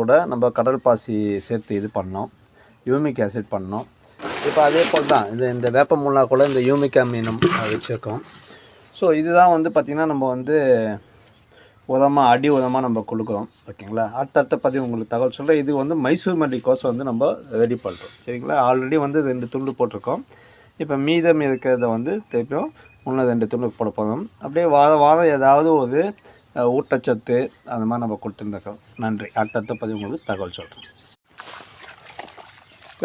கூட நம்ம கடல் பாசி சேர்த்து இது பண்ணோம். யூமிக் ஆசிட் பண்ணோம். இப்போ அதே போல் தான் இந்த இந்த வேப்ப மூலா கூட இந்த யூமிக் அமீனம் வச்சுருக்கோம். ஸோ இதுதான் வந்து பார்த்திங்கன்னா நம்ம வந்து உதமாக அடி உதமாக நம்ம கொடுக்குறோம். ஓகேங்களா? அடுத்தடுத்த பற்றி உங்களுக்கு தகவல் சொல்கிறேன் இது வந்து மைசூர் மல்லி கோசம் வந்து நம்ம ரெடி பண்ணுறோம் சரிங்களா? ஆல்ரெடி வந்து ரெண்டு துண்டு போட்டிருக்கோம். இப்போ மீதம் இருக்கிறத வந்து திருப்பியும் இன்னும் ரெண்டு துண்டு போட போகிறோம் அப்படியே வாரம் வாரம் ஏதாவது ஒரு ஊட்டச்சத்து அந்த மாதிரி நம்ம கொடுத்துருந்துருக்கோம். நன்றி. அடுத்தடுத்த பதிவு உங்களுக்கு தகவல் சொல்கிறேன்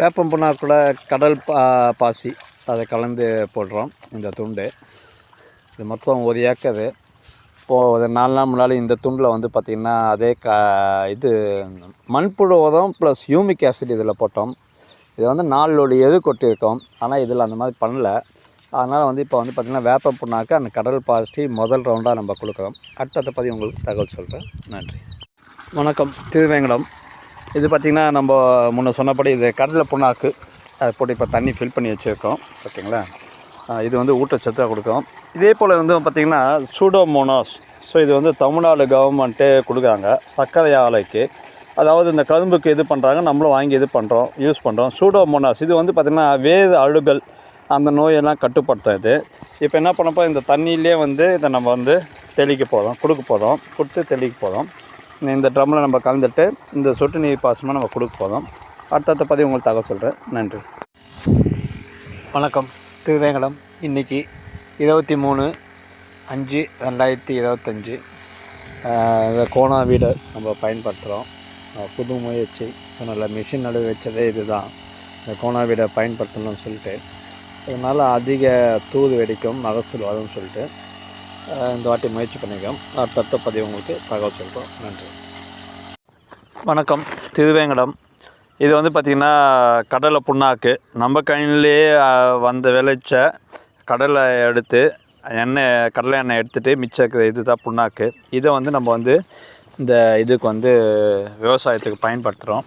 வேப்பம் புண்ணாக்குள்ள கடல் பா பாசி அதை கலந்து போடுறோம். இந்த துண்டு. இது மொத்தம் ஒரு ஏக்கரு. இப்போது ஒரு நாலு நாள் முன்னாடி இந்த துண்டில் வந்து பார்த்திங்கன்னா அதே க இது மண்புழு உரம் ப்ளஸ் யூமிக் ஆசிட் இதில் போட்டோம். இது வந்து நாலோட எது கொட்டியிருக்கோம். ஆனால் இதில் அந்த மாதிரி பண்ணல. அதனால் வந்து இப்போ வந்து பார்த்திங்கன்னா வேப்ப புண்ணாக்கு அந்த கடல் பாசி முதல் ரவுண்டாக நம்ம கொடுக்குறோம். அடுத்ததை பற்றி உங்களுக்கு தகவல் சொல்கிறேன் நன்றி. வணக்கம். திருவேங்கடம். இது பார்த்திங்கன்னா நம்ம முன்ன சொன்னபடி இது கடலை புண்ணாக்கு. அதை போட்டு இப்போ தண்ணி ஃபில் பண்ணி வச்சுருக்கோம். ஓகேங்களா இது வந்து ஊட்டச்சத்தாக கொடுக்கும். இதே போல் வந்து பார்த்திங்கன்னா சூடோமோனாஸ் ஸோ இது வந்து தமிழ்நாடு கவர்மெண்ட்டே கொடுக்குறாங்க. சர்க்கரை ஆலைக்கு. அதாவது இந்த கரும்புக்கு இது பண்ணுறாங்க நம்மளும் வாங்கி இது பண்ணுறோம் யூஸ் பண்ணுறோம் சூடோமோனாஸ் இது வந்து பார்த்திங்கன்னா வேறு அழுகல். அந்த நோயெல்லாம் கட்டுப்படுத்தும் இது இப்போ என்ன பண்ணப்போ இந்த தண்ணியிலே வந்து இதை நம்ம வந்து தெளிக்க போகிறோம் கொடுக்க போகிறோம் கொடுத்து தெளிக்க போகிறோம் இந்த ட்ரம்மில் நம்ம கலந்துட்டு இந்த சொட்டு நீர் பாசமாக நம்ம கொடுக்க போகிறோம் அடுத்தடுத்த பதிவு உங்களுக்கு தகவல் சொல்கிறேன் நன்றி. வணக்கம். திருவேங்கடம் இன்றைக்கி இருபத்தி மூணு அஞ்சு ரெண்டாயிரத்தி இருபத்தஞ்சி. இந்த கோணா வீடு நம்ம பயன்படுத்துகிறோம் புது முயற்சி. நல்ல மிஷின் நடுவு வச்சதே இதுதான். இந்த கோணா வீடை பயன்படுத்தணும்னு சொல்லிட்டு இதனால் அதிக தூது வெடிக்கும் மகசூல் வரும்னு சொல்லிட்டு இந்த வாட்டி முயற்சி பண்ணியிருக்கோம் அடுத்தடுத்த பதிவு உங்களுக்கு தகவல் சொல்கிறோம் நன்றி. வணக்கம். திருவேங்கடம். இது வந்து பார்த்திங்கன்னா கடலை புண்ணாக்கு. நம்ம கையிலே வந்த விளைச்ச கடலை எடுத்து எண்ணெய் கடலை எண்ணெய் எடுத்துகிட்டு மிச்சம் இருக்கிற இது தான் புண்ணாக்கு. இதை வந்து நம்ம வந்து இந்த இதுக்கு வந்து விவசாயத்துக்கு பயன்படுத்துகிறோம்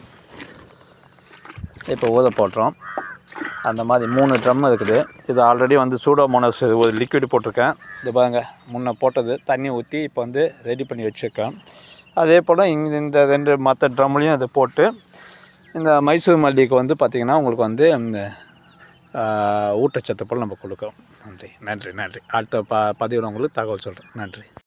இப்போ ஊத போட்டுறோம் அந்த மாதிரி மூணு ட்ரம் இருக்குது. இது ஆல்ரெடி வந்து சூடோமோனஸ் ஒரு லிக்விட் போட்டிருக்கேன். இது பாருங்கள் முன்னே போட்டது தண்ணி ஊற்றி இப்போ வந்து ரெடி பண்ணி வச்சுருக்கேன். அதே போல் இங்கே இந்த ரெண்டு மற்ற ட்ரம்லேயும் அதை போட்டு இந்த மைசூர் மல்லிக்கு வந்து பார்த்திங்கன்னா உங்களுக்கு வந்து இந்த ஊட்டச்சத்து போல் நம்ம கொடுக்குறோம். நன்றி நன்றி நன்றி. அடுத்த ப பதிவில் உங்களுக்கு தகவல் சொல்கிறேன் நன்றி.